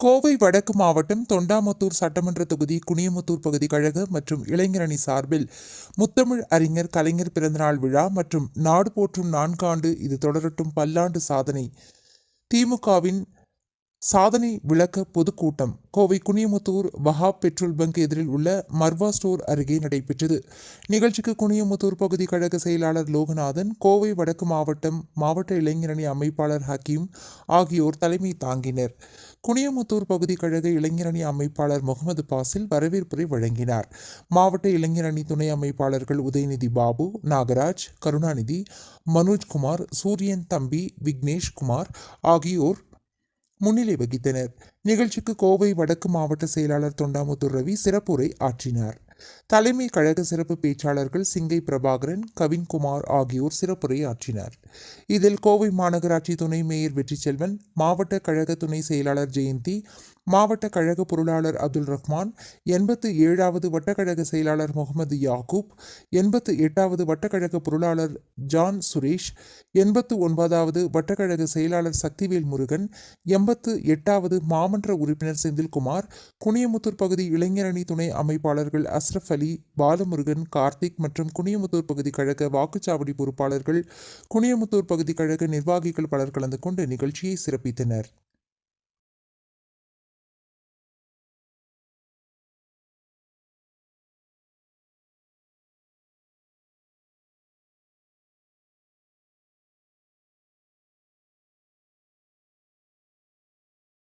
கோவை வடக்கு மாவட்டம் தொண்டாமுத்தூர் சட்டமன்ற தொகுதி குனியமுத்தூர் பகுதி கழக மற்றும் இளைஞரணி சார்பில் முத்தமிழ் அறிஞர் கலைஞர் பிறந்தநாள் விழா மற்றும் நாடு போற்றும் நான்காண்டு இது தொடரட்டும் பல்லாண்டு சாதனை. திமுகவின் சாதனை விளக்க பொதுக்கூட்டம். கோவை குனியமுத்தூர் வஹாப் பெட்ரோல் பங்க் எதிரில் உள்ள மர்வா ஸ்டோர் அருகே நடைபெற்றது. நிகழ்ச்சிக்கு குனியமுத்தூர் பகுதி கழக செயலாளர் லோகநாதன் கோவை வடக்கு மாவட்டம் மாவட்ட இளைஞரணி அமைப்பாளர் ஹக்கீம் ஆகியோர் தலைமை தாங்கினர். குனியமுத்தூர் பகுதி கழக இளைஞரணி அமைப்பாளர் முகமது பாசில் வரவேற்புரை வழங்கினார். மாவட்ட இளைஞரணி துணை அமைப்பாளர்கள் உதயநிதி பாபு நாகராஜ் கருணாநிதி மனோஜ்குமார் சூரியன் தம்பி விக்னேஷ் குமார் ஆகியோர் முன்னிலை வகித்தனர். நிகழ்ச்சிக்கு கோவை வடக்கு மாவட்ட செயலாளர் தொண்டாமுத்தூர் ரவி சிறப்புரை ஆற்றினார். தலைமை கழக சிறப்பு பேச்சாளர்கள் சிங்கை பிரபாகரன் கவின்குமார் ஆகியோர் சிறப்புரையாற்றினர். இதில் கோவை மாநகராட்சி துணை மேயர் வெற்றிச்செல்வன் மாவட்ட கழக துணை செயலாளர் ஜெயந்தி மாவட்ட கழக பொருளாளர் அப்துல் ரஹ்மான் எண்பத்து ஏழாவது வட்டக்கழக செயலாளர் முகமது யாகூப் எண்பத்து எட்டாவது வட்டக்கழக பொருளாளர் ஜான் சுரேஷ் எண்பத்து ஒன்பதாவது வட்டக்கழக செயலாளர் சக்திவேல் முருகன் எண்பத்து எட்டாவது மாமன்ற உறுப்பினர் செந்தில்குமார் குனியமுத்தூர் பகுதி இளைஞரணி துணை அமைப்பாளர்கள் அஸ்ரப் அலி பாலமுருகன் கார்த்திக் மற்றும் குனியமுத்தூர் பகுதி கழக வாக்குச்சாவடி பொறுப்பாளர்கள் குனியமுத்தூர் பகுதி கழக நிர்வாகிகள் பலர் கலந்து கொண்டு நிகழ்ச்சியை சிறப்பித்தனர்.